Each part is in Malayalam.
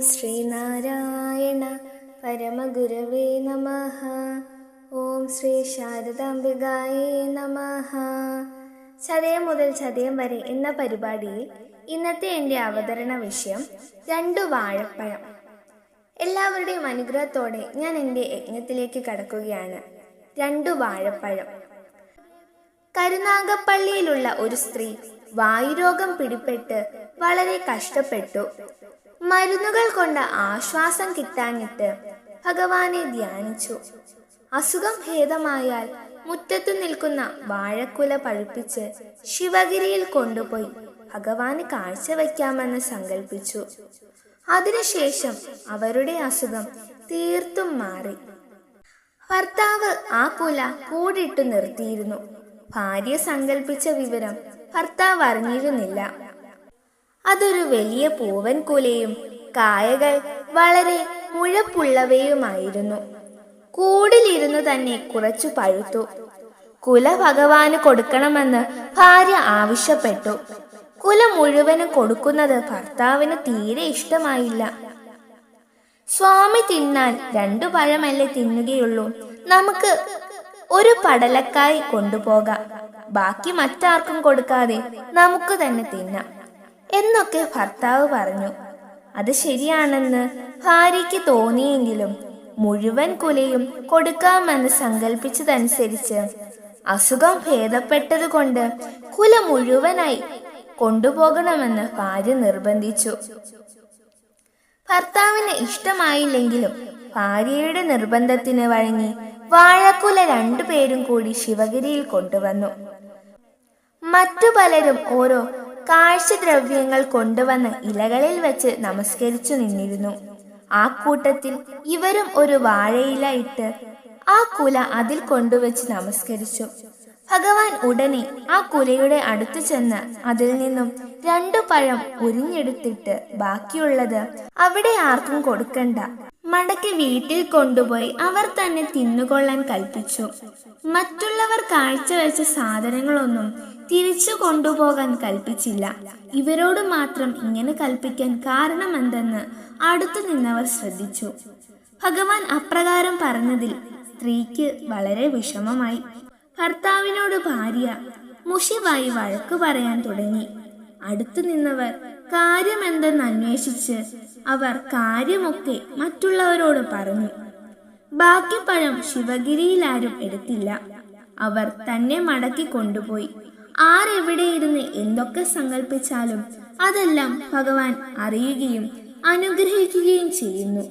ശ്രീനാരായണ പരമഗുരവേ നമ. ഓം ശ്രീ ശാരദാംബികായേ നമ. ചതയം മുതൽ ചതയം വരെ എന്ന പരിപാടിയിൽ ഇന്നത്തെ എന്റെ അവതരണ വിഷയം രണ്ടു വാഴപ്പഴം. എല്ലാവരുടെയും അനുഗ്രഹത്തോടെ ഞാൻ എന്റെ യജ്ഞത്തിലേക്ക് കടക്കുകയാണ്. രണ്ടു വാഴപ്പഴം. കരുനാഗപ്പള്ളിയിലുള്ള ഒരു സ്ത്രീ വായുരോഗം പിടിപ്പെട്ട് വളരെ കഷ്ടപ്പെട്ടു. മരുന്നുകൾ കൊണ്ട് ആശ്വാസം കിട്ടാഞ്ഞിട്ട് ഭഗവാനെ ധ്യാനിച്ചു. അസുഖം ഭേദമായാൽ മുറ്റത്തു നിൽക്കുന്ന വാഴക്കുല പഴുപ്പിച്ച് ശിവഗിരിയിൽ കൊണ്ടുപോയി ഭഗവാന് കാഴ്ചവെക്കാമെന്ന് സങ്കല്പിച്ചു അതിനുശേഷം അവരുടെ അസുഖം തീർത്തും മാറി. ഭർത്താവ് ആ കുല കൂടിട്ടു നിർത്തിയിരുന്നു. ഭാര്യ സങ്കല്പിച്ച വിവരം ഭർത്താവ് അറിഞ്ഞിരുന്നില്ല. അതൊരു വലിയ പൂവൻ കുലയും. കായകൾ വളരെ മുഴപ്പുള്ളവയുമായിരുന്നു. കൂടിലിരുന്നു തന്നെ കുറച്ചു പഴുത്തു. കുല ഭഗവാന് കൊടുക്കണമെന്ന് ഭാര്യ ആവശ്യപ്പെട്ടു. കുല മുഴുവനും കൊടുക്കുന്നത് ഭർത്താവിന് തീരെ ഇഷ്ടമായില്ല. സ്വാമി തിന്നാൻ രണ്ടു പഴമല്ലേ തിന്നുകയുള്ളൂ. നമുക്ക് ഒരു പടലക്കായി കൊണ്ടുപോകാം. ബാക്കി മറ്റാർക്കും കൊടുക്കാതെ നമുക്ക് തന്നെ തിന്നാം. എന്നൊക്കെ ഭർത്താവ് പറഞ്ഞു. അത് ശരിയാണെന്ന് ഭാര്യയ്ക്ക് തോന്നിയെങ്കിലും മുഴുവൻ കുലയും കൊടുക്കാമെന്ന് സങ്കല്പിച്ചതനുസരിച്ച് അസുഖം ഭേദപ്പെട്ടതുകൊണ്ട് കുല മുഴുവനായി കൊണ്ടുപോകണമെന്ന് ഭാര്യ നിർബന്ധിച്ചു. ഭർത്താവിന് ഇഷ്ടമായില്ലെങ്കിലും ഭാര്യയുടെ നിർബന്ധത്തിന് വഴങ്ങി വാഴക്കുല രണ്ടുപേരും കൂടി ശിവഗിരിയിൽ കൊണ്ടുവന്നു. മറ്റു പലരും ഓരോ കാഴ്ചദ്രവ്യങ്ങൾ കൊണ്ടുവന്ന് ഇലകളിൽ വെച്ച് നമസ്കരിച്ചു നിന്നിരുന്നു. ആ കൂട്ടത്തിൽ ഇവരും ഒരു വാഴയില ഇട്ട് ആ കുല അതിൽ കൊണ്ടുവച്ച് നമസ്കരിച്ചു. ഭഗവാൻ ഉടനെ ആ കുലയുടെ അടുത്തു ചെന്ന് അതിൽ നിന്നും രണ്ടു പഴം ഉരിഞ്ഞെടുത്തിട്ട് ബാക്കിയുള്ളത് അവിടെ ആർക്കും കൊടുക്കണ്ട. മടക്കി വീട്ടിൽ കൊണ്ടുപോയി അവർ തന്നെ തിന്നുകൊള്ളാൻ കൽപ്പിച്ചു. മറ്റുള്ളവർ കാഴ്ചവെച്ച സാധനങ്ങളൊന്നും തിരിച്ചു കൊണ്ടുപോകാൻ കൽപ്പിച്ചില്ല. ഇവരോട് മാത്രം ഇങ്ങനെ കൽപ്പിക്കാൻ കാരണമെന്തെന്ന് അടുത്തു നിന്നവർ ശ്രദ്ധിച്ചു. ഭഗവാൻ അപ്രകാരം പറഞ്ഞതിൽ സ്ത്രീക്ക് വളരെ വിഷമമായി. ഭർത്താവിനോട് ഭാര്യ മുഷിവായി വഴക്കു പറയാൻ തുടങ്ങി. അടുത്തു നിന്നവർ കാര്യമെന്തെന്ന് അന്വേഷിച്ച് അവർ കാര്യമൊക്കെ മറ്റുള്ളവരോട് പറഞ്ഞു. ബാക്കി പഴം ശിവഗിരിയിൽ ആരും എടുത്തില്ല. അവർ തന്നെ മടക്കി കൊണ്ടുപോയി. ആരെവിടെ ഇരുന്ന് എന്തൊക്കെ സങ്കല്പിച്ചാലും അതെല്ലാം ഭഗവാൻ അറിയുകയും അനുഗ്രഹിക്കുകയും ചെയ്യുന്നു.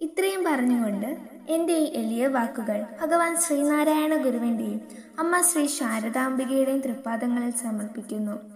ഇത്രയും പറഞ്ഞുകൊണ്ട് എന്റെ ഈ എളിയ വാക്കുകൾ ഭഗവാൻ ശ്രീനാരായണ ഗുരുവിന്റെയും അമ്മ ശ്രീ ശാരദാംബികയുടെയും തൃപ്പാദങ്ങളിൽ സമർപ്പിക്കുന്നു.